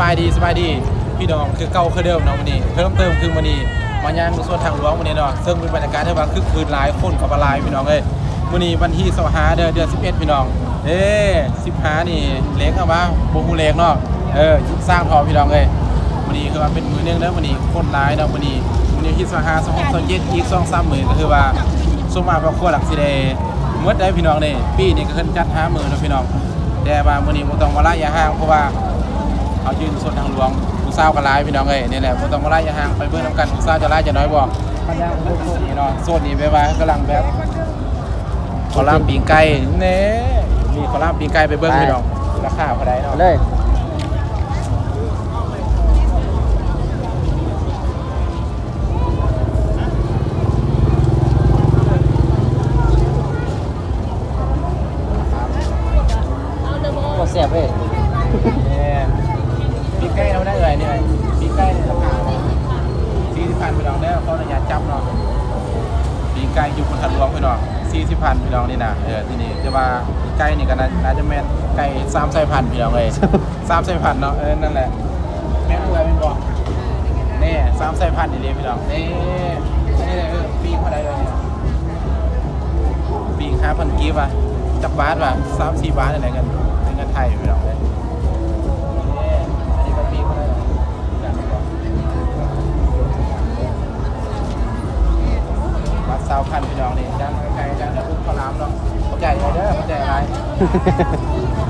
บายดีสบายดีพี่น้องคือเก่าคือเดิมเนาะวันนี้เพิ่มเติมคือวันนี้มาย่างส่วนทางหลวงวันนี้เนาะซึ่งเป็นบรรยากาศที่ว่าคึกคืนหลายคนกับหลายพี่น้องเอ้ยวันนี้วันที่25เดือนเดือน11 พี่น้องเอ้15นี่เล็กเอามาบ่ฮู้เล็กเนาะเออสร้างพอพี่น้องเอ้ยวันนี้คือว่าเป็นมือหนึงเด้อวันนี้คนหลายเนาะวันนี้วันนี้ที่25 26 27อีก2-3มื้อก็คือว่าสมมาพระครัวหลักสิได้หมดได้พี่น้องนี่ปีนี้ก็เพิ่นจัดห้าหมื้อเนะพี่น้องแต่ว่ามื้อนี้บ่ต้องมาไละยะห่างเพราะว่า เขายืนส่วนทางหลวงผู้สาวก็ร้ายพี่น้องเอ้ยนี่แหละบ่ต้องมาไล่อย่าห่างไปเบิ่งนำกันผู้สาวจะร้ายจะน้อยบ่มันยังโซนนี่เนาะโซนนี้แบบว่ากำลังแบบคอลัมน์ปีงไก่เน่มีคอลัมน์ปีงไก่ไปเบิ่งพี่น้องราคาเท่าใดเนาะเลย ก็เสียบเว้ย เนี่ยปีงไก่เราได้เลยนี่เลยปีงไก่นี่ราคา40,000พี่น้องเด้อขออนุญาตจับเนาะปีง ไก่อยู่บนทางหลวงพี่น้อง40,000พี่น้องนี่นะเออที่นี่แต่ว่าปีงไก่นี่ก็น่าน่าจะแม่นไก่3สายพันธุ์พี่น้องเอ้ยสามสายพันธุ์เนาะเออนั่นแหละแม่นอะไรเป็นบอกนี่สามสายพันธุ์นี่เลยพี่น้องนี่นี่เลยเออปีกเท่าไหรเลยเนี่ยปีกห้าพันกีบอะจับบาทว่ะสามสี่บาทอะไรกัน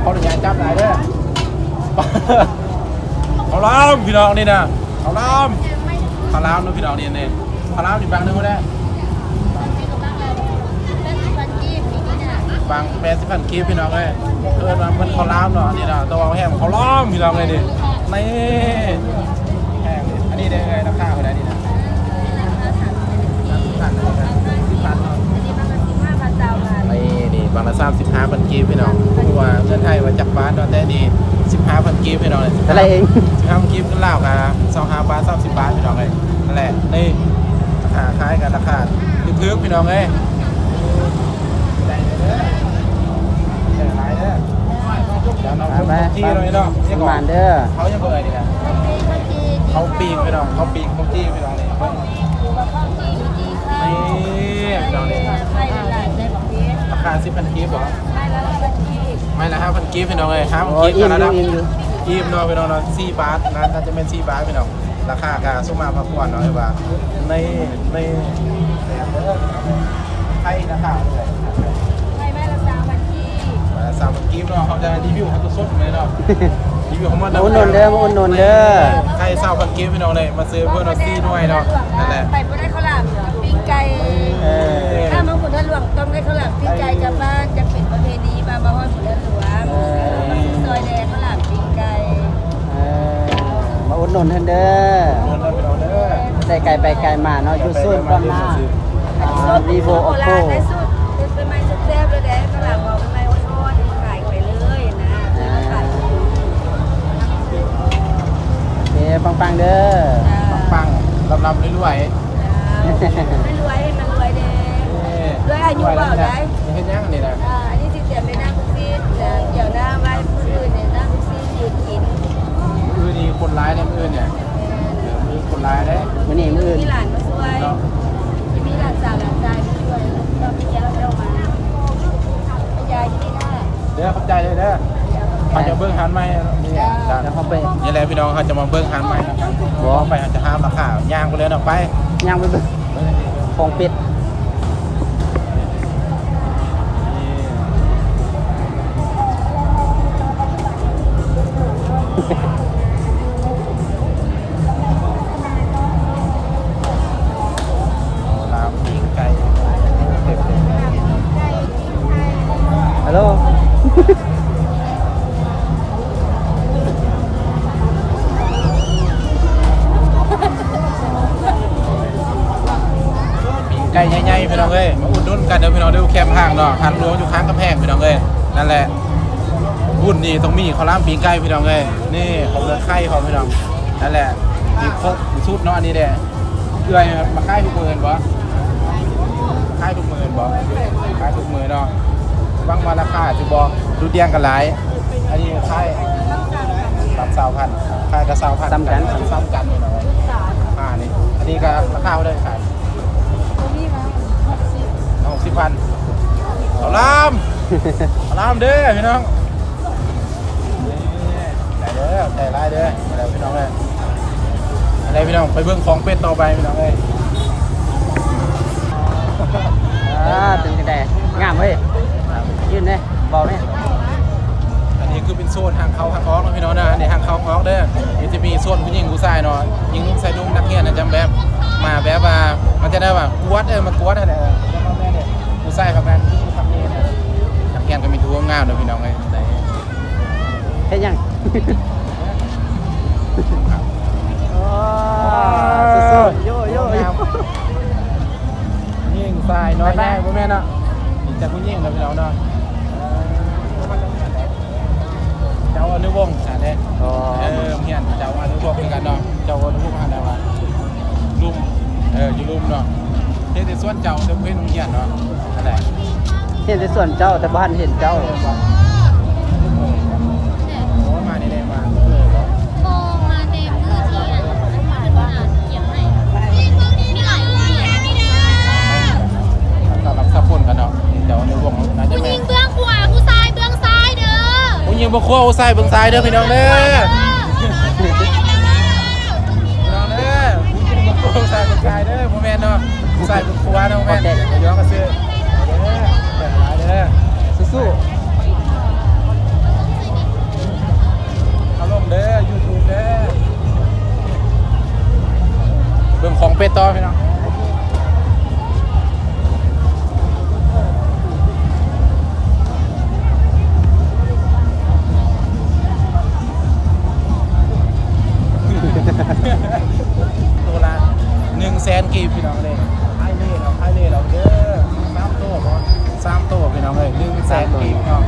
เขาหนึ่งยางจับได้เด้อเขาล้ามพี่น้องนี่นะเขาล้ามเขาล้ามนะพี่น้องนี่นี่เขาล้ามนี่บางนึงก็ได้บางแปดสิบพันกีบพี่น้องเลยเออมันเขาล้ามเนาะนี่นะตัวเอาแห้งเขาล้ามพี่น้องเลยดินี่แห้งอันนี้ได้ไงราคาเท่าไหร่นี่นะพันพันเนาะ นี่นี่ บางละสามสิบห้าพันกีบพี่น้องเพราะว่าเงินไทยมาจากบ้านตอนแต่นี่สิบห้าพันกีบพี่น้องเลยอะไรเองสิบห้าพันกีบขึ้นเล่าวกันสองห้าบาทสามสิบบาทพี่น้องเลยนั่นแหละนี่ราคาคล้ายกันราคาทึกๆพี่น้องเลยใจเด้อใจหลายเด้อเดี๋ยวน้องไปชมไปที่เลยเนาะปนี่ระก่อมานณเด้อเขายังเบื่อนี่นะเขาปีกพี่น้องเขาปีกเขาจี้พี่น้อง สิบพันกีบเหรอไม่ละห้าพันกีบพี่น้องเลยห้าพันโอ้กีบอิ่มกันแล้วอยู่นะอิ่มอยู่กีบเนาะพี่น้องเนาะสี่บาทนะน่าจะเป็นสี่บาทพี่น้องราคากาสุมาพระควรเนาะไอ้ว่าในในแบบเด้อให้ราคาเลยสามพันกีบเนาะเขาจะรีวิวเขาจะสดเลยเนาะรีวิวเขามามาอุดหนุนเด้อมาอุดหนุนเด้อใครสามพันกีบพี่น้องเลยมาซื้อเพื่อนเราซี่ด้วยเนาะนั่นแหละไปบ่ได้ข้าวหลามปิ้งไก่ วงต้องได้ข้าวหลามปิ้งไก่จะบ้านจะเป็นประเพณีมามาฮอดขุนทะลวงซอยแดงข้าวหลามปิ้งไก่เออมาอุดหนุนเพิ่นเด้อเงินเราพี่น้องเด้อได้ไกลไปไกลมาเนาะอยู่สุดประมาณวีโวโอโบโปราณได้สุดเป็นไม้แซ่บเลยแดงข้าวหลามบอกเป็นไม้อ่อนๆขายไปเลยนะขายโอเคปังๆเด้อปังๆลำๆรวยๆไม่รวยให้มันรวยเด้ ด้วยอายุเปล่าได้เฮ็ดยังนี่นะอ่าอันนี้สิเสียไปนั่งทุกซีเดี๋ยวหน้าไว้ผู้อื่นเนี่ยนั่งทุกซียืนกินมือนี่คนร้ายเนี่ยมือเนี่ยมีคนร้ายได้มื้อนี้มื้ออื่นมีหลานมาช่วยเนาะมีหลานสาวหลานชายมาช่วยก็มีเจ้าเจ้ามาพยายที่นี่น่าเด้อขอบใจเลยเด้อเขาจะเบิ้งหันไม้นี่เดี๋ยวเขาไปนี่แหละพี่น้องเขาจะมาเบิ้งหันไม้นะครับบอกไปเขาจะห้ามราคาย่างไปเลยเนาะไปย่างไปเบิ่งของเป็ด พี่น้องเอ้ยมาอุดหนุนกันเด้อพี่น้องเด้อแคมป์ห้างเนาะหันหลวงอยู่ข้างกำแพงพี่น้องเอ้ยนั่นแหละบุญนี่ต้องมีข้าวหลามปิ้งไก่พี่น้องเอ้ยนี่ของเลือไข่ของพี่น้องนั่นแหละมีครบมีชุดเนาะอันนี้เด้เอื้อยมาค่ายทุกมื้อเห็นบ่ขายทุกหมื่นบอกขายทุกหมื่นเนาะบางมาราคาจะบอกดูเดียงกันหลาย อันนี้ขายสามสาวพันขายซ้ำกันซ้ำกันนี่เนาะอ่านี่อันนี้ก็ราคาเท่าไหร่ขายนี่มา หกสิบพันเอาลามเอาลามเด้อพี่น้องนี่ได้เด้อได้ไล่เด้ออะไรพี่น้องเลยอะไรพี่น้องไปเบิ่งของเป็ดต่อไปพี่น้องเลยอ่าเป็นจังไดงามเว้ยยืนเด้เบาเด้อันนี้คือเป็นโซนทางเข้าทางออกเนาะพี่น้องนะอันนี้ทางเข้าทางออกเด้อเดี๋ยวจะมีโซนผู้หญิงผู้ชายเนาะยิงนุ่งใส่นุ่งนักเรียนนะจำแบบมาแบบว่ามันจะได้ว่ากวดเออมากวดอะไร ใส่กับแม่ผู้หญิงทำนี่เนี่ยนักเรียนก็มีทั่วงามเนาะพี่น้องเลยแต่เฮ็ดหยังโอ้สุดๆโยโยโยยิ่งทรายน้อยแน่พ่อแม่เนาะนี่จากผู้ยิ่งเราพี่น้องเนาะเจ้าอนุวงศ์อ่าเด้อเออเฮียนเจ้าอนุวงศ์คือกันเนาะ ส่วนเจ้าเจ้าเพิ่นเฮียนเนาะอะไรเห็นแต่ส่วนเจ้าแต่บ้านเห็นเจ้า โอ้มานี่ได้มาเลยเหรอโมมาเต็มมือที่อะเป็นขนาดเขียนให้มีหลายเขียนไม่ได้สำหรับสับคนกันเนาะเจ้าอนุวงศ์น่าจะผู้หแม่ญิงเบื้องขวาผู้ชายเบื้องซ้ายเด้อ ผู้ยิ่งบ่คั่วเอาใส่เบิ่งซ้ายเด้อพี่น้องเด้อะผู้ชายผู้ครัวเนาะแม่เดี๋ยวย้อนกันซื้อเด้อเดี๋ยวหลายเด้อสู้เอาลงเด้อยูทูบเด้อเบิ่งของเป็ดต่อพี่น้องตัวละหนึ่งแสนกีบพี่น้องเลยไอ้เล่เราไอ้เล่เราเด้อสามตัวบ่สามตัว พี่น้องเลยหนึ่งแสนกีบพี่น้อง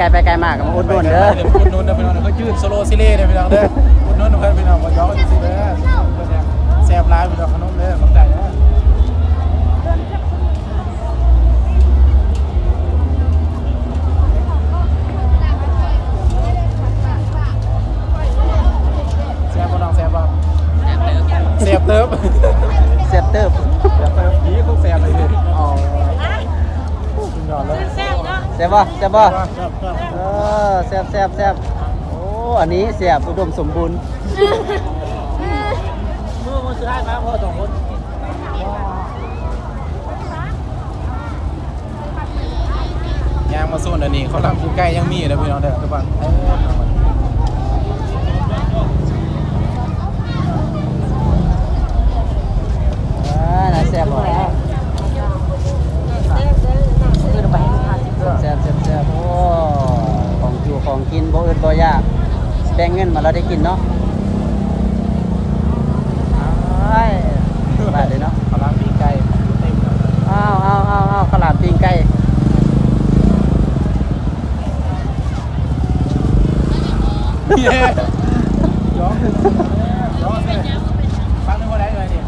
กลไปไกลมากก็มาอุดหนุนเด้ออุดหนุนเด้อพี่น้องเด้อก็ยืดโซโลซิเล่เด้อพี่น้องเด้ออุดหนุนเพื่อนพี่น้องมาย้อนสิเด้อแซ่บร้ายพี่น้องขนมเด้อ บบ่เสียบบ่แซ่บแซ่บเออแซ่บแซ่บแซ่บโอ้อันนี้เสียบอุดมสมบูรณ์มือมือสุดท้ายมาพ่อสองคนยางมาโซนอันนี้เขาทำอยู่ใกล้ยังมีอยู่นะพี่น้องเด้อทุกคนเอ้ยเอา มาอ่าน่ากินเนาะอ้ายบาดเลยเนาะข้าวหลามปีกไก่เต็มเลยอ้าวอ้าวอ้าวอ้าวข้าวหลามปิ้งไก่เย้ย้อนย้อนเลยฟังนึกว่าได้เลยนี่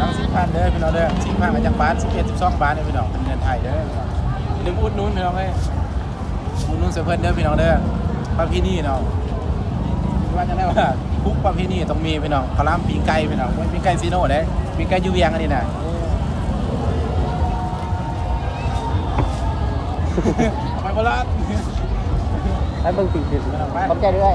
ทั้งสิบพันเด้อพี่น้องเด้อสิบพันมาจากบ้านสิบเอ็ดสิบสองบ้านเด้อพี่น้องเป็นเงินไทยเด้อลืมอุดหนู้นพี่น้องเอ้ยอุดหนู้นเสือเพิ่นเด้อพี่น้องเด้อประเพณีเนาะ ว่าจะได้ว่าทุกประเพณีต้องมีพี่น้องข้าวหลามปีกไก่พี่น้องไม่ปีกไก่ซีโน่เด้ปีกไก่ยูเวียงอันนี้น่ะไปคนละไปเบิ่งสิ่งสิ่งขอบใจด้วย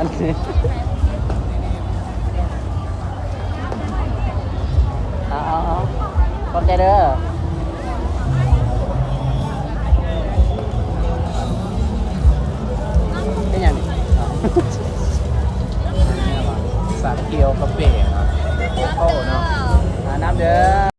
อันนี้เอาเอาเอาขอบใจเด้อเป็นอย่างนี้เอาสามเกียวกาแฟครับโอ้เนาะอ่าน้ำเด้อ